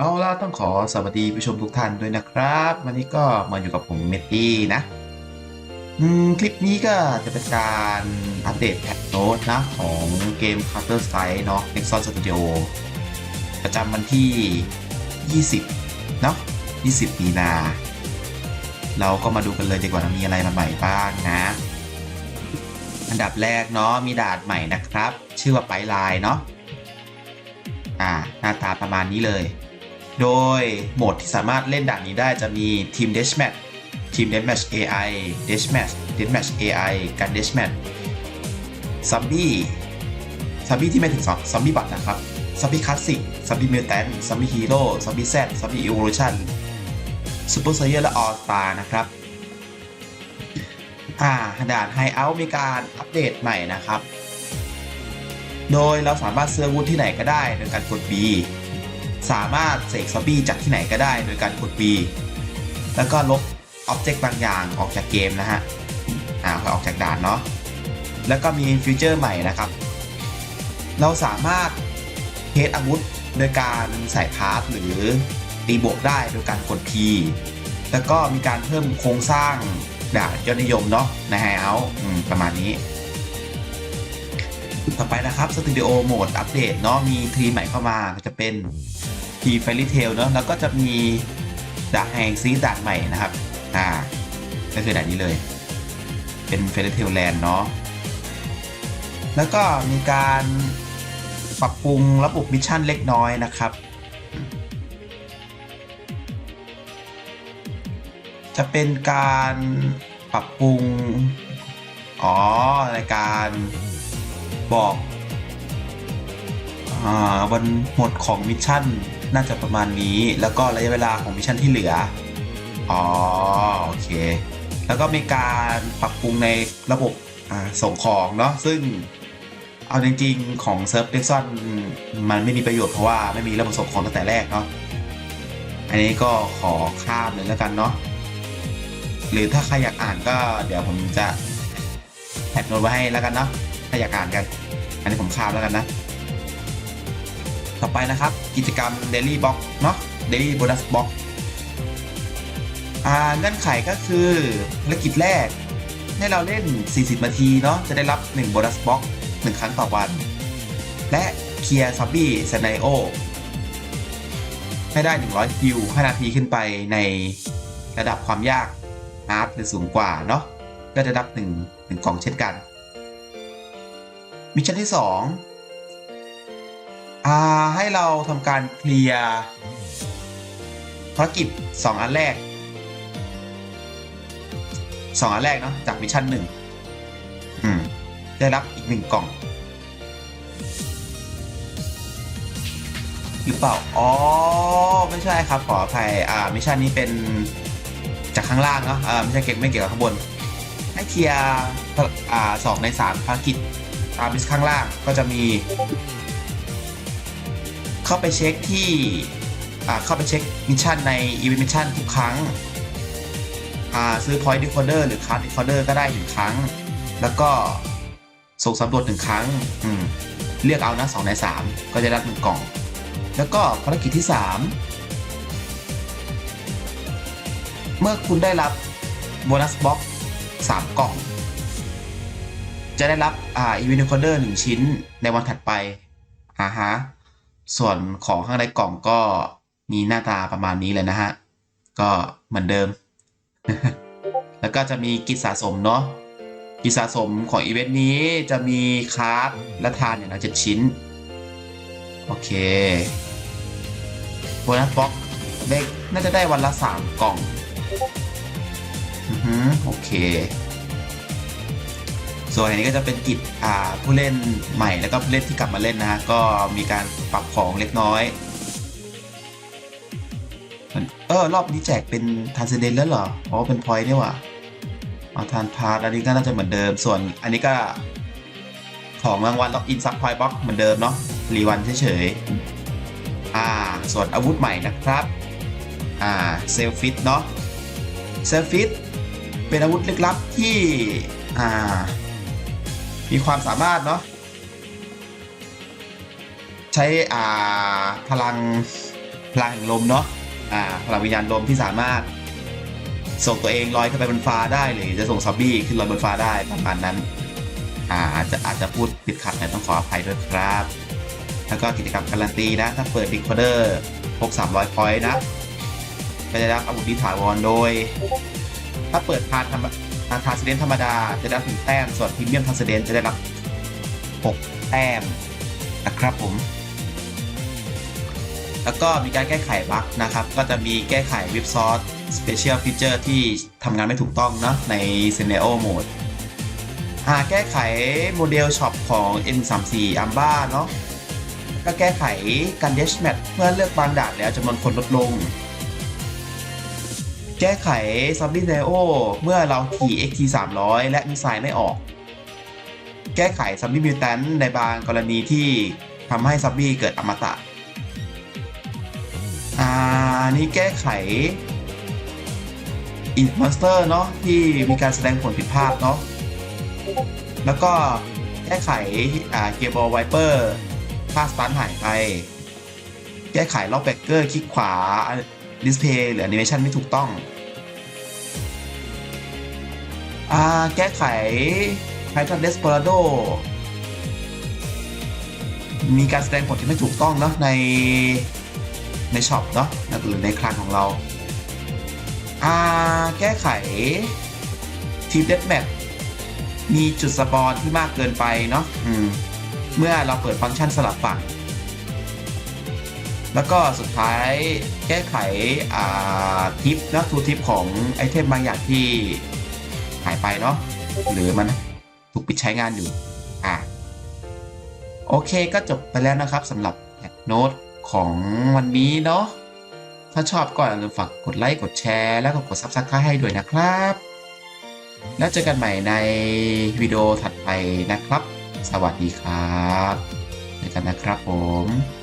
เอาล่ะต้องขอสวัสดีผู้ชมทุกท่านด้วยนะครับ วันนี้ก็มาอยู่กับผมเมตตี้นะคลิปนี้ก็จะเป็นการอัปเดตแพทโน้ตนะของเกม Counter Strike เนาะ Nexon Studio ประจำวันที่ 20 เนาะ 20 มีนา เราก็มาดูกันเลยดีกว่ามีอะไรมาใหม่บ้างนะ อันดับแรกเนาะมีดาดใหม่นะครับ ชื่อว่าไปไลน์เนาะอ่าหน้าตาประมาณนี้เลย โดยโหมดที่สามารถเล่นด่านนี้ได้จะมีทีม Deathmatch ทีม Deathmatch AI Deathmatch Deathmatch AI กัน Deathmatch ซัมบี้ซัมบี้ที่ไม่ถึงซอมบี้บัตนะครับซัมบี้คลาสสิกซัมบี้มิวแทนซัมบี้ฮีโร่ซัมบี้แซดซัมบี้อี o ว u ชันซูเปอร์ไซเยอร์และออสตานะครับอ่าด่านไฮเอาท์มีการอัปเดตใหม่นะครับ โดยเราสามารถซื้ออาวุธที่ไหนก็ได้โดยการกด B สามารถเสกซอมบี้จากที่ไหนก็ได้โดยการกด B แล้วก็ลบอ็อบเจกต์บางอย่างออกจากเกมนะฮะ อ่าออกจากด่านเนาะ แล้วก็มีฟิวเจอร์ใหม่นะครับ เราสามารถเทสอาวุธโดยการใส่พาร์ทหรือตีบวกได้โดยการกด P แล้วก็มีการเพิ่มโครงสร้างด่านยอดนิยมเนาะในไฮเอาท์ประมาณนี้ ต่อไปนะครับสตูดิโอโหมดอัปเดตเนาะมีทีมใหม่เข้ามาก็จะเป็น ทีเฟลิเทลเนาะแล้วก็จะมีด่านแห่งซีด่านใหม่นะครับอ่าก็คือด่านนี้เลย เป็นเฟลิเทลแลนด์เนาะแล้วก็มีการปรับปรุงระบบมิชชั่นเล็กน้อยนะครับ จะเป็นการปรับปรุง อ๋อในการบอกอ่าวันหมดของมิชชั่น น่าจะประมาณนี้ แล้วก็ระยะเวลาของมิชชั่นที่เหลือ อ๋อ โอเค แล้วก็มีการปรับปรุงในระบบส่งของเนาะ ซึ่งเอาจริงๆ ของเซิร์ฟเด็กซอนมันไม่มีประโยชน์เพราะว่าไม่มีระบบส่งของตั้งแต่แรกเนาะ อันนี้ก็ขอข้ามเลยแล้วกันเนาะ หรือถ้าใครอยากอ่านก็เดี๋ยวผมจะแท็กโน้ตไว้ให้แล้วกันเนาะ ถ้าอยากอ่านกัน อันนี้ผมข้ามแล้วกันนะ ต่อไปนะครับ กิจกรรม Daily Box เนาะ Daily Bonus Box อ่าเงื่อนไขก็คือภารกิจแรก ให้เราเล่น 40 นาทีเนาะจะได้รับ 1 Bonus Box 1 ครั้งต่อวัน และเคลียร์ซับบี้ซ c นโอให้ได้ 100 คิว 5 นาทีขึ้นไปในระดับความยากอาร์ตหรือสูงกว่าเนาะก็จะรับ1 1กล่องเช่นกัน มิชชั่นที่ 2 อ่าให้เราทำการเคลียร์ภารกิจ 2 อันแรก 2 อันแรกเนาะจากมิชชั่น1อืม ได้รับอีก1กล่องหรือเปล่า อ๋อ ไม่ใช่ครับ ขออภัย อ่า มิชชั่นนี้เป็นจากข้างล่างเนาะ อ่า ไม่ใช่เก็บไม่เกี่ยวกับข้างบน ให้เคลียร์ อ่าสองในสามภารกิจตามลิสต์ข้างล่าง ก็จะมี เข้าไปเช็คที่เข้าไปเช็คมิชชั่นใน Event Mission ทุกครั้งซื้อ Point Decoder หรือ Card Decoder ก็ได้หนึ่งครั้ง แล้วก็ส่งสำรวจหนึ่งครั้งเลือกเอานะ2ใน3ก็จะได้หนึ่งกล่อง แล้วก็ภารกิจที่ 3 เมื่อคุณได้รับโบนัสบ็อก3กล่อง จะได้รับอ่าอีเวนต์คอเดอร์หนึ่งชิ้นในวันถัดไปอ่าฮะ ส่วนของข้างในกล่องก็มีหน้าตาประมาณนี้เลยนะฮะ ก็เหมือนเดิม แล้วก็จะมีกิจสะสมเนาะ กิจสะสมของอีเวนต์นี้จะมีคาร์ดและทานอย่างละเจ็ดชิ้น โอเคโบนัสบ็อกเด็กน่าจะได้วันละสามกล่อง อือฮึโอเค ส่วนอันนี้ก็จะเป็นกิจอ่าผู้เล่นใหม่แล้วก็ผู้เล่นที่กลับมาเล่นนะฮะก็มีการปรับของเล็กน้อยเออรอบนี้แจกเป็นทานเซเดนแล้วเหรออ๋อเป็นพอยต์นี่หว่าเอาทานพาร์ตอันนี้ก็น่าจะเหมือนเดิมส่วนอันนี้ก็ของรางวัลล็อกอินซับพอยบ็อกเหมือนเดิมเนาะรีวันเฉยๆอ่าส่วนอาวุธใหม่นะครับอ่าเซลฟิตเนาะเซลฟิตเป็นอาวุธลึกลับที่อ่า มีความสามารถเนาะใช้อ่าพลังพลังแห่งลมเนาะอ่าพลังวิญญาณลมที่สามารถ ส่งตัวเองลอยขึ้นไปบนฟ้าได้หรือจะส่งซอมบี้ขึ้นลอยบนฟ้าได้ประมาณนั้นอ่าอาจจะอาจจะพูดติดขัดนะต้องขออภัยด้วยครับ แล้วก็กิจกรรมการันตีนะ ถ้าเปิดดิคอเดอร์ครบ300พอยต์นะก็จะได้รับอาวุธที่ถาวรโดย ถ้าเปิดพาร์ทธรรม ทางทาสเดนธรรมดาจะได้รับหนึ่งแต้ม ส่วนพรีเมียมทาสเดนจะได้รับ 6 แต้มนะครับผม แล้วก็มีการแก้ไขบั๊กนะครับ ก็จะมีแก้ไขวิบซอสสเปเชียลฟีเจอร์ที่ทำงานไม่ถูกต้องเนอะใน Scenario Mode หาแก้ไขโมเดลช็อปของ N34 Amba เนาะก็แก้ไขการเดชแมทเมื่อเลือกบางด่านแล้วจำนวนคนลดลง แก้ไขซับ b ิเ e โอเมื่อเราขี่ XT 300 และมิสไซล์ไม่ออก แก้ไขซับ b ิมิวแตนในบางกรณีที่ทำให้ซับบี้เกิดอมตะ อ่า นี่แก้ไขอินมอนสเตอร์เนาะที่มีการแสดงผลผิดพลาดเนาะ แล้วก็แก้ไขอ่าเกียร์บอลไวเปอร์ค่าสตาร์ทหายไป แก้ไขล็อกแบกเกอร์คลิกขวา ดิสเพย์หรือแอนิเมชันไม่ถูกต้องอ่าแก้ไข Python Desperado มีการแสดงผลที่ไม่ถูกต้องเนาะในในช็อปเนาะหรือในคลังของเราอ่าแก้ไขทีมเด t แม t มีจุดสปอนที่มากเกินไปเนาะอืมเมื่อเราเปิดฟังก์ชันสลับฝั่ง แล้วก็สุดท้ายแก้ไขทิปนะทูทิปของไอเทมบางอย่างที่หายไปเนาะหรือมันถูกปิดใช้งานอยู่อะโอเคก็จบไปแล้วนะครับสำหรับแโน้ตของวันนี้เนาะถ้าชอบก็อย่าลืมฝากกดไลค์กดแชร์แล้วก็กด Subscribe ให้ด้วยนะครับ แล้วเจอกันใหม่ในวิดีโอถัดไปนะครับ สวัสดีครับเจอกันนะครับผม